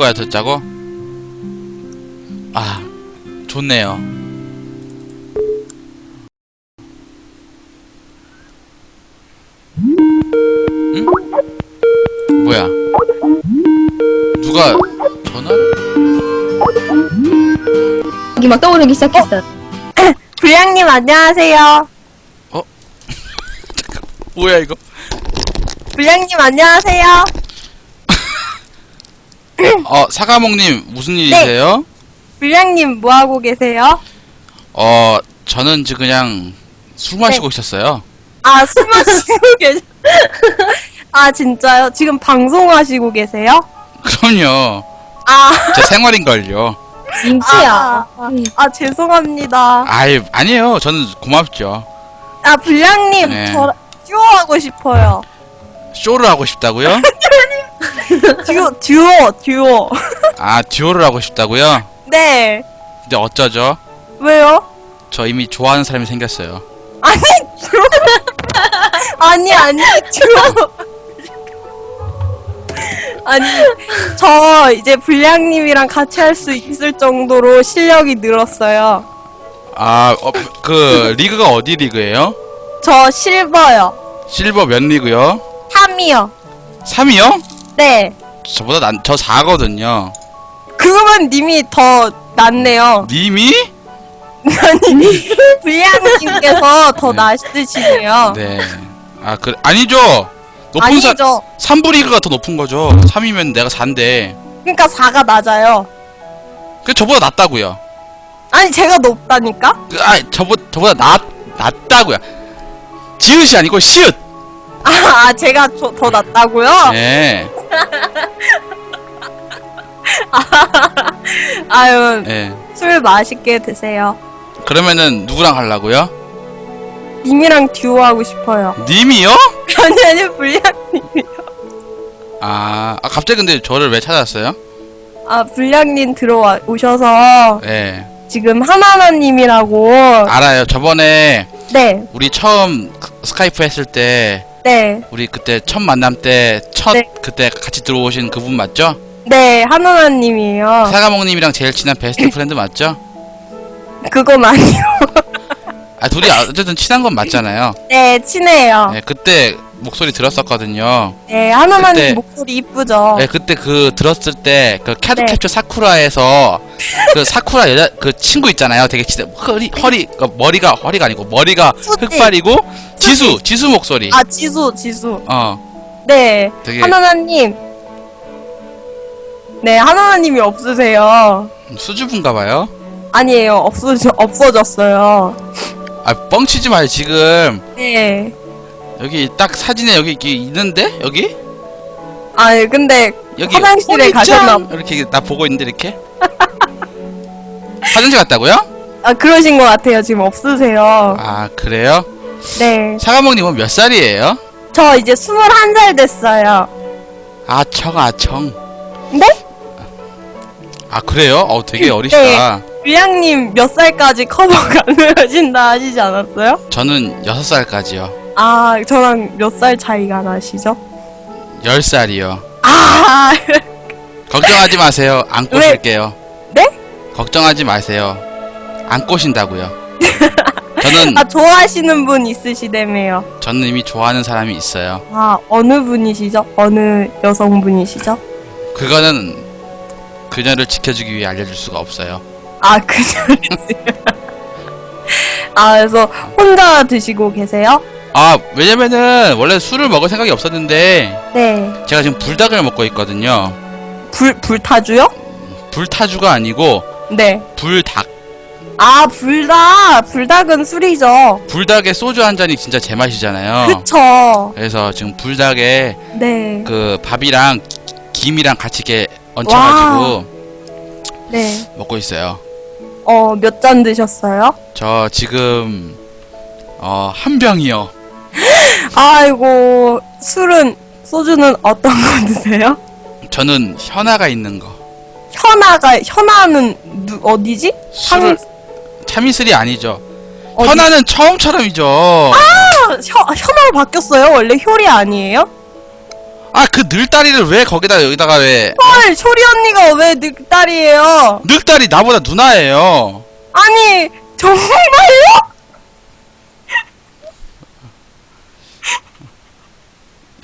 거야 듣자고? 아 좋네요 응? 뭐야 누가 전화를? 여기 막 떠오르기 시작했어요. 불량님 안녕하세요. 뭐야 이거 불량님 안녕하세요. 어 사과목님 무슨 일이세요? 불량님 뭐 하고 계세요? 어 저는 지금 그냥 술 마시고 있었어요 아 술 마시고 계셔. 아 진짜요? 지금 방송하시고 계세요? 그럼요 아, 제 생활인걸요 민폐야. 아, 아 죄송합니다. 아이 아니에요 저는 고맙죠 아 불량님 네. 저 듀오하고 싶어요. 쇼를 하고 싶다고요? 듀오 듀오 듀오. 아 듀오를 하고 싶다고요? 네. 근데 어쩌죠? 왜요? 저 이미 좋아하는 사람이 생겼어요. 아니 듀오. 아니 아니 듀오. 아니 저 이제 불량님이랑 같이 할 수 있을 정도로 실력이 늘었어요. 아, 어, 그 리그가 어디 리그예요? 저 실버요. 실버 몇 리그요? 3이요. 3이요? 네. 저보다 난, 저 4거든요. 그러면 님이 더 낫네요. 님이? 아니, 불량님께서 더 네. 낫으시네요. 네. 아, 그 아니죠. 높은 사 아니죠. 3부 리그가 더 높은 거죠. 3이면 내가 4인데. 그러니까 4가 낮아요. 그 저보다 낫다고요. 아니, 제가 높다니까? 그, 아, 저보 저보다 낫 낫다고요. 지읒이 아니고 시읒. 아, 아, 제가 저, 더 낫다고요? 네. 아유, 네. 술 맛있게 드세요. 그러면은 누구랑 하려고요? 님이랑 듀오 하고 싶어요. 님이요? 아니, 아니, 불량님이. 아, 아 갑자기 근데 저를 왜 찾았어요? 아, 불량님 들어와, 오셔서 네. 지금 하나하나님이라고. 알아요. 저번에 네, 우리 처음 그- 스카이프 했을 때 네, 우리 그때 첫 만남 때 첫 네. 그때 같이 들어오신 그분 맞죠? 네, 하나하나님이에요. 사과목님이랑 제일 친한 베스트 프렌드 맞죠? 그건 아니요. 아 둘이 어쨌든 친한 건 맞잖아요. 네, 친해요. 네 그때 목소리 들었었거든요. 네, 하나하나님 그때- 목소리 이쁘죠? 네 그때 그 들었을 때 그 캐드 네. 캡처 사쿠라에서 그 사쿠라 여자 그 친구 있잖아요. 되게 진짜 허리 허리 그 머리가 허리가 아니고 머리가 수지. 흑발이고 지수 지수 목소리. 아, 지수, 지수. 어 네, 되게 하나하나님. 네, 하나하나님이 없으세요. 수줍은가 봐요. 아니에요, 없어져, 없어졌어요. 아 뻥치지 마요 지금 네. 여기 딱 사진에 여기 이렇게 있는데 여기 아, 근데 여기 화장실에! 가셨나 봐. 이렇게 나 보고 있는데 이렇게 화장실 갔다고요? 아, 그러신 것 같아요. 지금 없으세요. 아 그래요? 네. 사과목님은 몇 살이에요? 저 이제 21살 됐어요. 아청 아청 네? 아 그래요? 어 되게 어리시다 위양님 몇 살까지 커버 가능하신다 하시지 않았어요? 저는 여섯 살까지요 아, 저랑 몇 살 차이가 나시죠? 열 살이요 아, 걱정하지 마세요 안 왜? 꼬실게요 네? 걱정하지 마세요 안 꼬신다고요 저는 아, 좋아하시는 분 있으시다며요. 저는 이미 좋아하는 사람이 있어요 아, 어느 분이시죠? 어느 여성분이시죠? 그거는 그녀를 지켜주기 위해 알려줄 수가 없어요 아, 그죠. 아, 그래서 혼자 드시고 계세요? 아 왜냐면은 원래 술을 먹을 생각이 없었는데 네. 제가 지금 불닭을 먹고 있거든요 불, 불타주요? 불타주가 아니고 네. 불닭 아, 불닭! 불닭은 술이죠. 불닭에 소주 한 잔이 진짜 제맛이잖아요 그쵸. 그래서 지금 불닭에 네. 그 밥이랑 기- 김이랑 같이 이렇게 얹혀가지고 네. 먹고 있어요 어, 몇 잔 드셨어요? 저 지금 어 한 병이요 아이고, 술은, 소주는 어떤 거 드세요? 저는 현아가 있는 거 현아가, 현아는 누, 어디지? 술을 참이슬이 아니죠 어디? 현아는 처음처럼이죠 아, 현, 현아로 바뀌었어요? 원래 효리 아니에요? 아그 늙다리를 왜 거기다 여기다가 왜 헐, 쇼리 언니가 왜 늑다리예요? 늙다리 나보다 누나예요 아니, 정말요?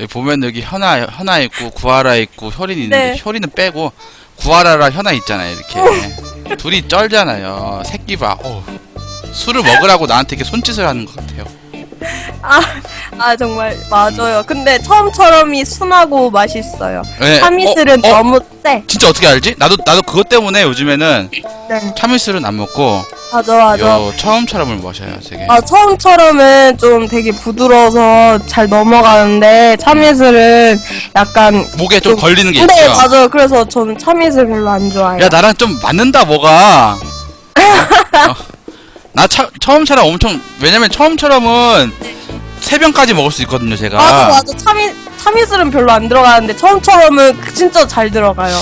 여기 보면 여기 현아 현아 있고 구하라 있고 효린 있는데 네. 효린은 빼고 구하라랑 현아 있잖아요 이렇게. 둘이 쩔잖아요. 새끼 봐. 어우. 술을 먹으라고 나한테 이렇게 손짓을 하는 것 같아요. 아, 아 정말 맞아요. 근데 처음처럼이 순하고 맛있어요. 네. 참이슬은 어, 어? 너무 세. 진짜 어떻게 알지? 나도 나도 그것 때문에 요즘에는 네, 참이슬은 안 먹고 맞아 맞아. 요 처음처럼을 마셔요 되게 아 처음처럼은 좀 되게 부드러워서 잘 넘어가는데 참이슬은 약간 목에 좀 좀- 걸리는 게네 있죠 맞아요. 그래서 저는 참이슬 별로 안 좋아해요. 야 나랑 좀 맞는다 뭐가 어. 나 차, 처음처럼 엄청 왜냐면 처음처럼은 세 병까지 먹을 수 있거든요 제가. 맞아 맞아. 참이 참이슬은 별로 안 들어가는데 처음처럼은 그- 진짜 잘 들어가요.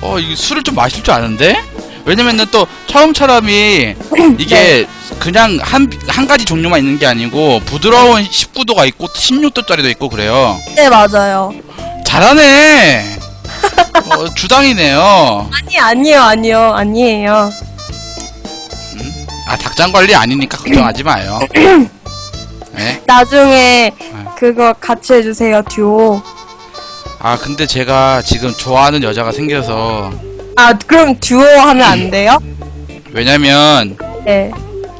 어 이게 술을 좀 마실 줄 아는데? 왜냐면은 또 처음처럼이 이게 네. 그냥 한, 한 가지 종류만 있는 게 아니고 부드러운 19도가 있고 16도짜리도 있고 그래요. 네 맞아요. 잘하네. 어, 주당이네요. 아니 아니요 아니요. 아니에요. 아 닭장 관리 아니니까 걱정하지 마요 네? 나중에 그거 같이 해주세요 듀오. 아 근데 제가 지금 좋아하는 여자가 생겨서 아 그럼 듀오 하면 안 돼요? 왜냐면 네.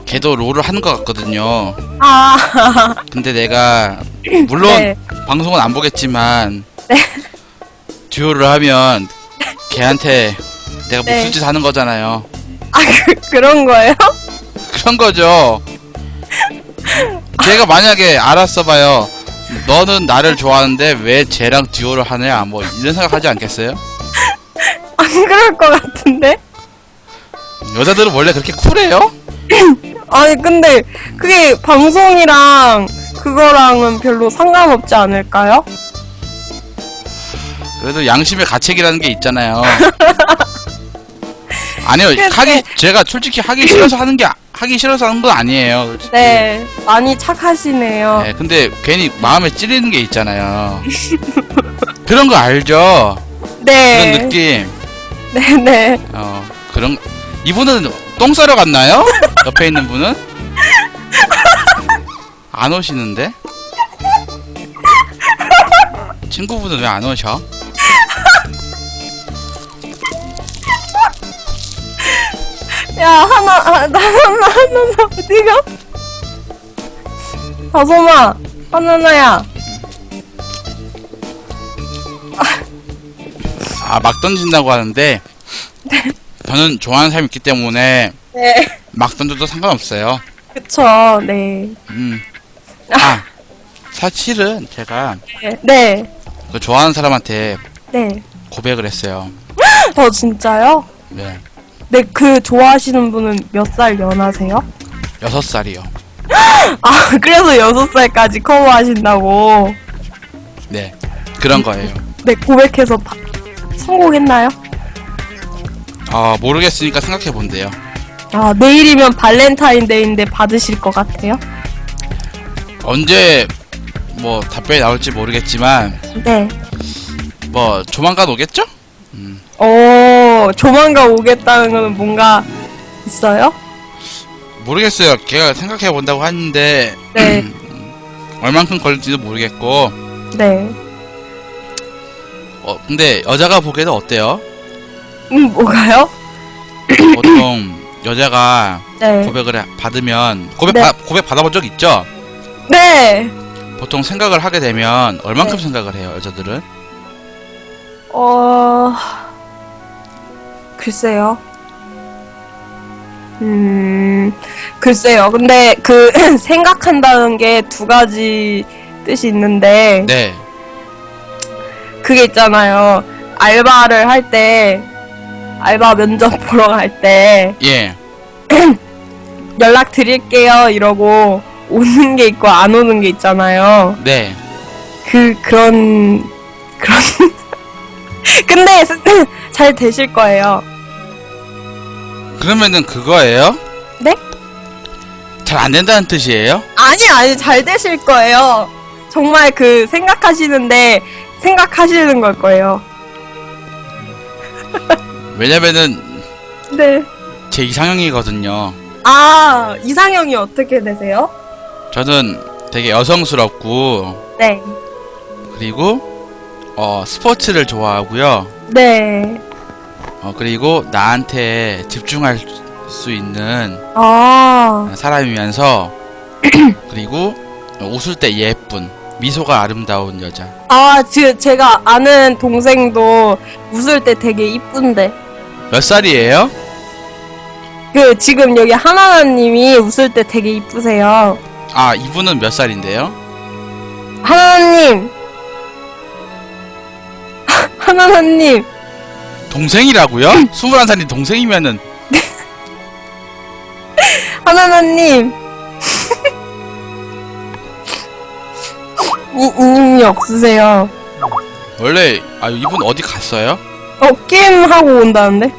걔도 롤을 하는 것 같거든요 아 근데 내가 물론 네. 방송은 안 보겠지만 네. 듀오를 하면 걔한테 내가 네. 무슨 짓 하는 거잖아요 아, 그, 그런 거예요? 그런 거죠 걔가 만약에 알았어 봐요 너는 나를 좋아하는데 왜 쟤랑 듀오를 하냐 뭐 이런 생각 하지 않겠어요? 안 그럴 것 같은데? 여자들은 원래 그렇게 쿨해요? 아니, 근데 그게 방송이랑 그거랑은 별로 상관없지 않을까요? 그래도 양심의 가책이라는 게 있잖아요. 아니요, 하기 제가 솔직히 하기 싫어서 하는 게 아- 하기 싫어서 하는 건 아니에요. 솔직히. 네. 많이 착하시네요. 네, 근데 괜히 마음에 찔리는 게 있잖아요. 그런 거 알죠? 네. 그런 느낌. 네 네. 어, 그런 이분은 똥 싸러 갔나요? 옆에 있는 분은 안 오시는데? 친구분은 왜 안 오셔? 하나, 아, 나, 하나, 하나, 어디가? 다솜아, 하나나야. 아, 막 던진다고 하는데 저는 좋아하는 사람이 있기 때문에 네. 막 던져도 상관없어요. 그쵸, 네. 음. 아, 사실은 제가 네. 네. 그 좋아하는 사람한테 네. 고백을 했어요. 어, 진짜요? 네. 네, 그 좋아하시는 분은 몇 살 연하세요? 여섯 살이요. 아, 그래서 여섯 살까지 커버하신다고. 네. 그런 거예요. 네, 고백해서 바- 성공했나요? 아, 모르겠으니까 생각해 본대요. 아, 내일이면 발렌타인데이인데 받으실 것 같아요? 언제 뭐 답변이 나올지 모르겠지만 네. 뭐 조만간 오겠죠? 어, 조만간 오겠다는 거는 뭔가 있어요? 모르겠어요. 걔가 생각해 본다고 하는데 네. 얼만큼 걸릴지도 모르겠고 네. 어 근데 여자가 보기에는 어때요? 음, 뭐가요? 보통 여자가 네. 고백을 해- 받으면 고백 네. 받- 고백 받아본 적 있죠? 네. 보통 생각을 하게 되면 얼만큼 네. 생각을 해요 여자들은? 어, 글쎄요. 음, 글쎄요. 근데 그 생각한다는 게 두 가지 뜻이 있는데 네. 그게 있잖아요. 알바를 할 때 알바 면접 보러 갈 때 예. 연락 드릴게요 이러고 오는 게 있고 안 오는 게 있잖아요. 네. 그 그런 그런 근데 잘 되실 거예요. 그러면은 그거예요? 네? 잘 안 된다는 뜻이에요? 아니 아니 잘 되실 거예요. 정말 그 생각하시는데 생각하시는 걸 거예요. 왜냐면은 네. 제 이상형이거든요. 아, 이상형이 어떻게 되세요? 저는 되게 여성스럽고 네. 그리고 어 스포츠를 좋아하고요. 네. 어 그리고 나한테 집중할 수 있는 아, 사람이면서 그리고 웃을 때 예쁜 미소가 아름다운 여자. 아, 지, 제가 아는 동생도 웃을 때 되게 이쁜데. 몇 살이에요? 그, 지금 여기 하나나님이 웃을 때 되게 이쁘세요. 아 이분은 몇 살인데요? 하나나님! 하나나님! 동생이라고요? 21살이 동생이면은 하나나님! 이, 이님이 없으세요. 원래 아 이분 어디 갔어요? 어, 게임 하고 온다는데?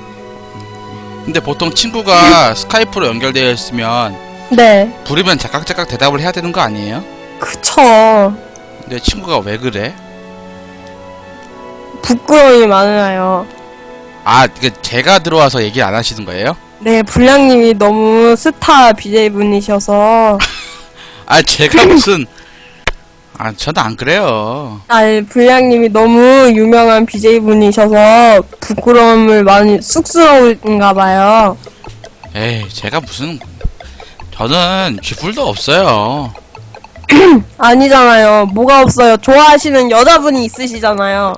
근데 보통 친구가 스카이프로 연결되어 있으면 네. 부르면 작각작각 대답을 해야 되는 거 아니에요? 그쵸. 근데 친구가 왜 그래? 부끄러움이 많아요. 아, 그 제가 들어와서 얘기 안 하시는 거예요? 네, 불량님이 너무 스타 BJ분이셔서. 아, 제가 무슨 아, 저는 안 그래요. 아니, 불량님이 너무 유명한 BJ분이셔서 부끄러움을 많이 쑥스러운가 봐요. 에이, 제가 무슨 저는 쥐뿔도 없어요. 아니잖아요. 뭐가 없어요. 좋아하시는 여자분이 있으시잖아요.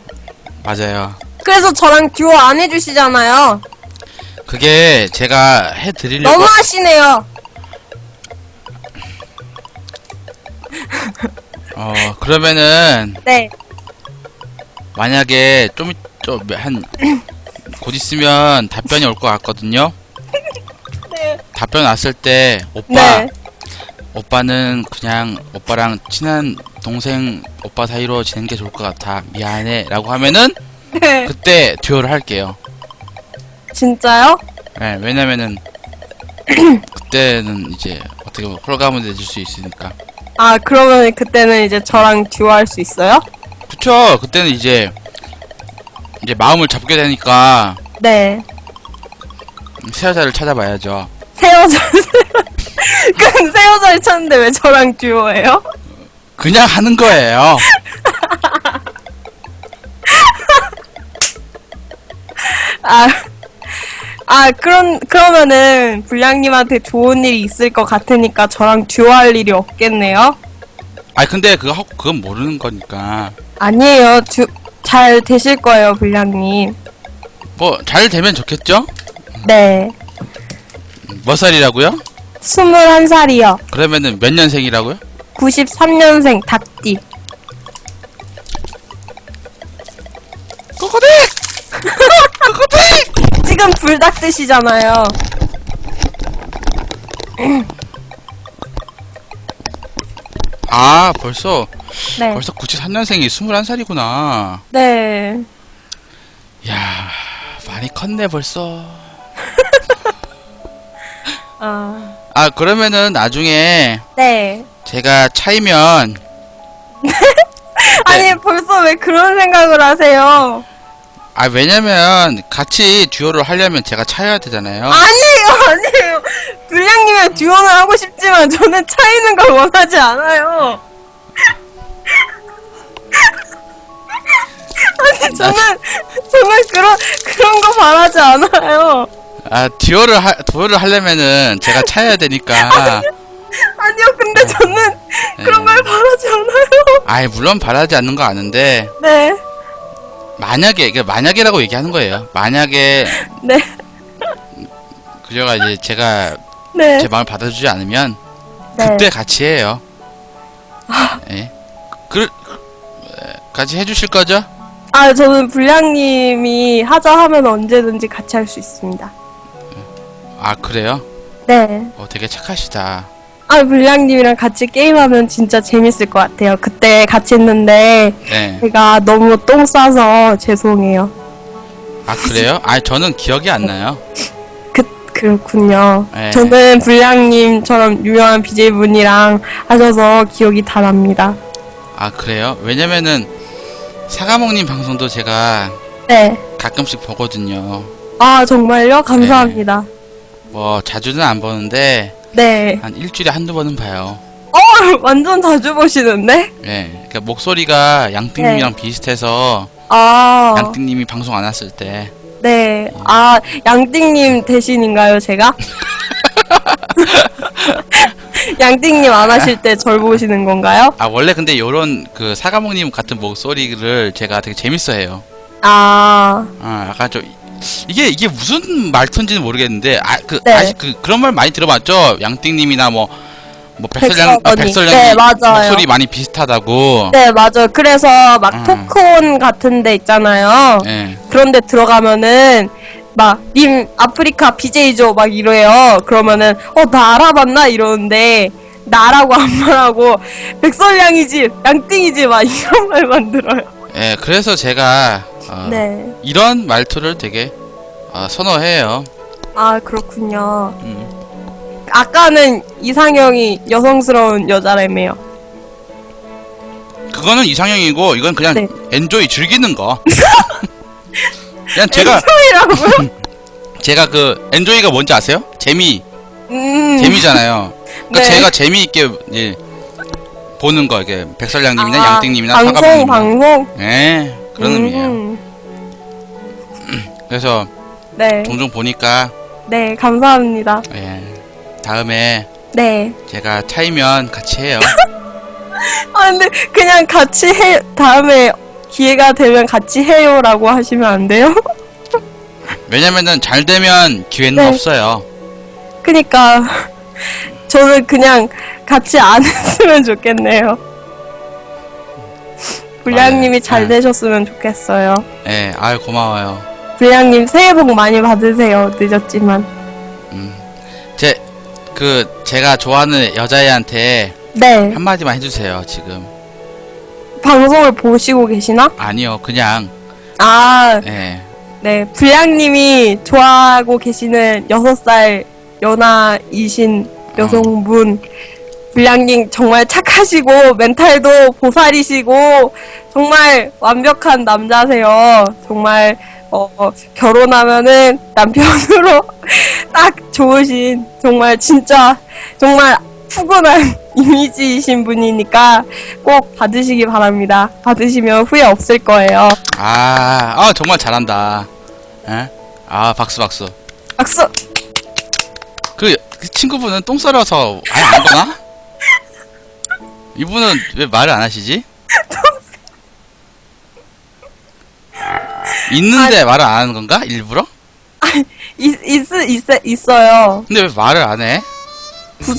맞아요. 그래서 저랑 듀오 안 해주시잖아요. 그게 제가 해드리려고 너무 하시네요. 어 그러면은 네. 만약에 좀좀한곧 있으면 답변이 올 것 같거든요. 네. 답변 왔을 때 오빠 네. 오빠는 그냥 오빠랑 친한 동생 오빠 사이로 지낸 게 좋을 것 같아 미안해 라고 하면은 네. 그때 듀오를 할게요. 진짜요? 네, 왜냐면은 그때는 이제 어떻게 보면 홀가분 해줄 수 있으니까. 아, 그러면 그때는 이제 저랑 듀오 할 수 있어요? 그쵸? 그때는 이제 이제 마음을 잡게 되니까 네. 새 여자를 찾아봐야죠. 새 여자. 그럼 새 여자를 찾는데 왜 저랑 듀오예요? 그냥 하는 거예요. 아, 아, 그런, 그러면은, 불량님한테 좋은 일이 있을 것 같으니까 저랑 듀오 할 일이 없겠네요? 아 근데 그거 그건 모르는 거니까 아니에요. 듀, 잘 되실 거예요, 불량님. 뭐 잘 되면 좋겠죠? 네. 몇 살이라고요? 21살이요. 그러면은 몇 년생이라고요? 93년생 닭띠. 꼬꼬댁! 꼬꼬댁! 지금 불닭 드시잖아요. 아 벌써 네. 벌써 93년생이 21살이구나. 네. 야 많이 컸네 벌써. 아, 아 그러면은 나중에 네. 제가 차이면 아니, 벌써 왜 그런 생각을 하세요? 아 왜냐면 같이 듀오를 하려면 제가 차여야 되잖아요. 아니에요, 아니에요. 불량님의 듀오는 하고 싶지만 저는 차이는 걸 원하지 않아요. 아니, 저는, 저는 그런, 그런 거 바라지 않아요. 아 듀오를 하 듀오를 하려면은 제가 차여야 되니까. 아니요, 근데 저는 그런 네. 걸 바라지 않아요. 아이 물론 바라지 않는 거 아는데 네, 만약에 그 만약에라고 얘기하는 거예요. 만약에 네, 그녀가 이제 제가 네. 제 마음을 받아주지 않으면 네. 그때 같이 해요. 예. 그 에, 같이 해주실 거죠? 아, 저는 불량님이 하자 하면 언제든지 같이 할 수 있습니다. 아 그래요? 네. 어 되게 착하시다. 아, 불량님이랑 같이 게임하면 진짜 재밌을 것 같아요. 그때 같이 했는데, 네. 제가 너무 똥 싸서 죄송해요. 아 그래요? 아 저는 기억이 안 나요. 그, 그렇군요. 네. 저는 불량님처럼 유명한 BJ분이랑 하셔서 기억이 다 납니다. 아 그래요? 왜냐면은 사과목님 방송도 제가 네. 가끔씩 보거든요. 아, 정말요? 감사합니다. 뭐 자주는 안 보는데 네. 한 일주일에 한두 번은 봐요. 어, 완전 자주 보시는데? 예. 그러니까 목소리가 양띵님이랑 비슷해서 아, 양띵님이 방송 안 왔을 때 네. 아, 양띵님 대신인가요, 제가? 양띵님 안 하실 때 절 보시는 건가요? 아 원래 근데 요런 그 사과목님 같은 목소리를 제가 되게 재밌어해요. 아, 아 약간 좀 이게 이게 무슨 말투인지는 모르겠는데 아그 네. 아시 그 그런 말 많이 들어봤죠? 양띵님이나 뭐 뭐 백설양 아. 백설양이 네, 맞아요. 목소리 많이 비슷하다고. 네, 맞아요. 그래서 막 음. 토크온 같은 데 있잖아요. 예. 그런데 들어가면은 막 님 아프리카 BJ죠 막 이래요. 그러면은 어 나 알아봤나 이러는데 나라고 안 말하고 백설양이지 양띵이지 막 이런 말만 들어요. 예. 그래서 제가 어, 네. 이런 말투를 되게 어, 선호해요. 아 그렇군요. 음. 아까는 이상형이 여성스러운 여자라며요. 그거는 이상형이고 이건 그냥 네. 엔조이 즐기는 거. 그냥 제가 이라고요? 제가 그 엔조이가 뭔지 아세요? 재미 음. 재미잖아요. 그러니까 네. 제가 재미있게 예, 보는 거 이게 백설량님이나 아, 양띵님이나 방송. 방송. 예, 그런 의미예요. 음. 그래서 네. 종종 보니까 네 감사합니다. 예, 다음에 네. 제가 차이면 같이 해요. 아 근데 그냥 같이 해 다음에 기회가 되면 같이 해요라고 하시면 안 돼요? 왜냐면은 잘 되면 기회는 네. 없어요. 그니까 저는 그냥 같이 안 했으면 좋겠네요. 불량님이. 잘 네. 되셨으면 좋겠어요. 예, 아유 고마워요. 불량님 새해 복 많이 받으세요. 늦었지만. 음, 제 그 제가 좋아하는 여자애한테 네. 한마디만 해주세요. 지금 방송을 보시고 계시나? 아니요, 그냥 아, 예, 네. 불량님이 좋아하고 계시는 6살 연하이신 여성분. 불량님 정말 착하시고, 멘탈도 보살이시고, 정말 완벽한 남자세요. 정말, 어, 결혼하면은 남편으로 딱 좋으신, 정말 진짜, 정말 푸근한 이미지이신 분이니까 꼭 받으시기 바랍니다. 받으시면 후회 없을 거예요. 아, 아 정말 잘한다. 예? 아 박수 박수. 박수! 그, 그 친구분은 똥 썰어서 아예 안 보나? 이분은 왜 말을 안 하시지? 있는데 말을 안 하는 건가? 일부러? 있, 있, 있, 있어요. 근데 왜 말을 안 해? 부,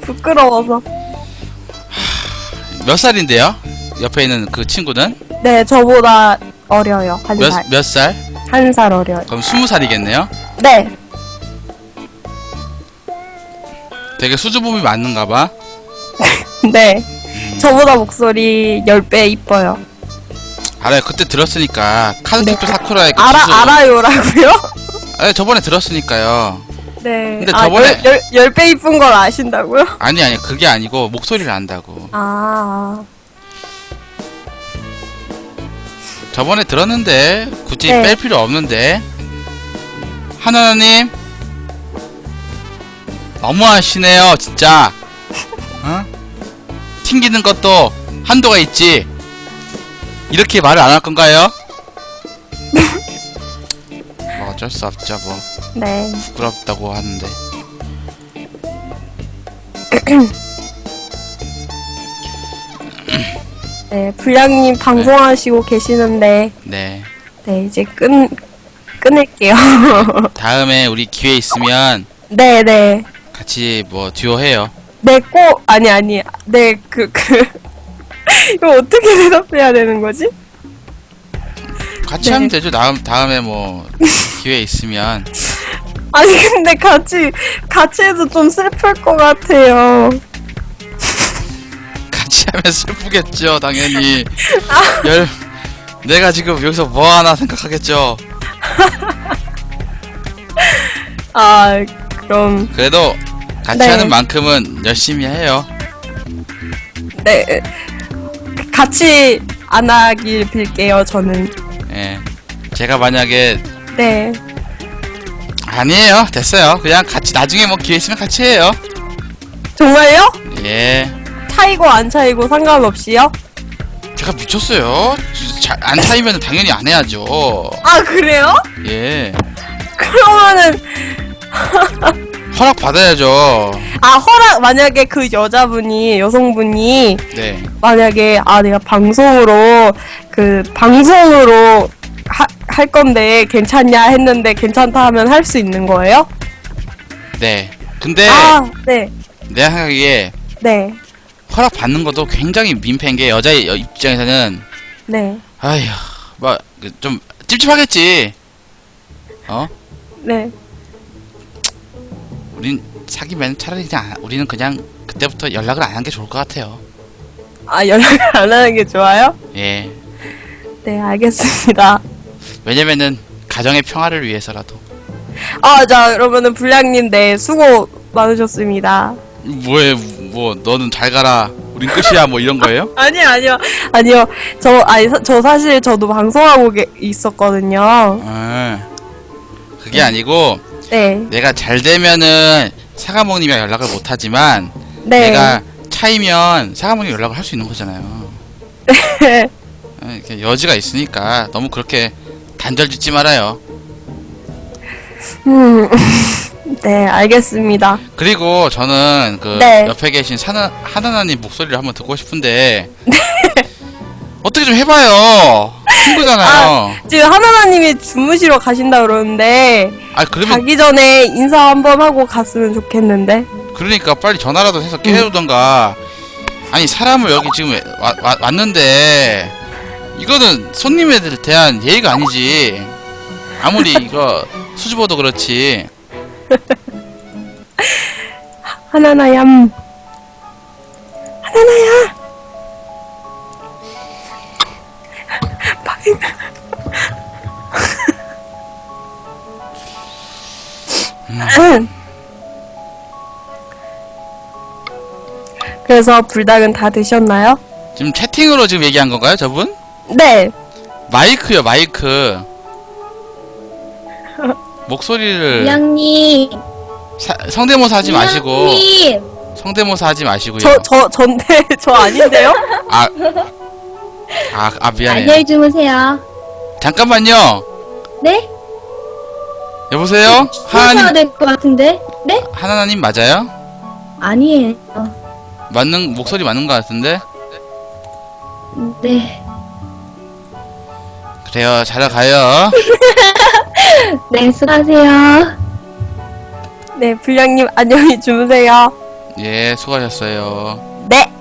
부끄러워서. 몇 살인데요? 옆에 있는 그 친구는? 네, 저보다 어려요. 한 몇, 살. 몇 살? 한 살 어려요. 그럼 스무 살이겠네요? 네. 되게 수줍음이 많은가 봐. 네. 저보다 목소리 10배 이뻐요. 알아요. 그때 들었으니까. 카드캡터 네. 사쿠라의 그 알아, 지수. 알아요라고요? 아 저번에 들었으니까요. 네. 근데 아, 저번에- 열, 열, 10배 이쁜 걸 아신다고요? 아니, 아니, 그게 아니고, 목소리를 안다고. 아. 저번에 들었는데 굳이 네. 뺄 필요 없는데 하나님 너무하시네요 진짜 어? 튕기는 것도 한도가 있지 이렇게 말을 안 할 건가요? 뭐 어쩔 수 없죠 뭐 네. 부끄럽다고 하는데 네. 불량님 방송하시고 계시는데, 네 네, 이제 끊, 끊을게요. 다음에 우리 기회 있으면 네, 네. 같이 뭐 듀오 해요 네, 꼭, 아니, 아니. 네, 그, 그. 이거 어떻게 대답해야 되는 거지? 같이 네. 하면 되죠 다음, 다음에 뭐 기회 있으면 아니, 근데 같이, 같이 해도 좀 슬플 것 같아요. 같이 하면 슬프겠죠, 당연히. 열, 내가 지금 여기서 뭐 하나 생각하겠죠. 아, 그럼, 그래도 같이 네. 하는 만큼은 열심히 해요. 네. 같이 안 하길 빌게요, 저는. 예. 제가 만약에 네. 아니에요. 됐어요. 그냥 같이 나중에 뭐 기회 있으면 같이 해요. 정말요? 예. 차이고 안 차이고 상관없이요? 제가 미쳤어요. 자, 안 차이면 당연히 안 해야죠. 아, 그래요? 예. 그러면은, 허락 받아야죠. 아, 허락, 만약에 그 여자분이, 여성분이, 네. 만약에, 아, 내가 방송으로, 그, 방송으로 하, 할 건데, 괜찮냐 했는데, 괜찮다 하면 할 수 있는 거예요? 네. 근데 아, 네. 내 생각에 네. 허락 받는 것도 굉장히 민폐인 게 여자의 여- 입장에서는 네. 아휴 뭐좀 찝찝하겠지. 어? 네. 우린 사귀면 차라리 그냥 안- 우리는 그냥 그때부터 연락을 안한게 좋을 것 같아요. 아, 연락을 안 하는 게 좋아요? 예. 네, 알겠습니다. 왜냐면은 가정의 평화를 위해서라도. 아, 자, 그러면은 불량님, 네, 수고 많으셨습니다. 뭐해 뭐 너는 잘 가라. 우린 끝이야 뭐 이런 거예요? 아니요, 아니요, 아니요. 저, 아니, 사- 저 사실 저도 방송하고 게, 있었거든요. 아, 그게 아니고 네, 내가 잘 되면은 사과목님이랑 연락을 못 하지만 네. 내가 차이면 사과목님 연락을 할 수 있는 거잖아요. 아, 이렇게 여지가 있으니까 너무 그렇게 단절 짓지 말아요. 음, 네, 알겠습니다. 그리고 저는 그 네. 옆에 계신 사나, 하나나님 목소리를 한번 듣고 싶은데 어떻게 좀 해봐요. 친구잖아요. 지금 하나나님이 주무시러 가신다 그러는데, 아 그러면 가기 전에 인사 한번 하고 갔으면 좋겠는데. 그러니까 빨리 전화라도 해서 깨우던가. 아니 사람을 여기 지금 와, 와- 왔는데 이거는 손님에 대한 예의가 아니지. 아무리 이거 수줍어도 그렇지. 하나나얌. 하나나야! 음. 그래서 불닭은 다 드셨나요? 지금 채팅으로 지금 얘기한 건가요, 저분? 네. 마이크요, 마이크. 목소리를. 사- 성대모사 하지 마시고. 성대모사 하지 마시고요. 저, 저, 전데, 저 아닌데요? 아, 아, 아 미안해요. 안녕히 주무세요. 잠깐만요. 네? 여보세요? 하나님, 될것 같은데? 네? 하나님 맞아요? 아니에요. 맞는 목소리 맞는 것 같은데? 네. 그래요, 자러 가요. 네, 수고하세요. 네, 불량님 안녕히 주무세요. 예, 수고하셨어요. 네.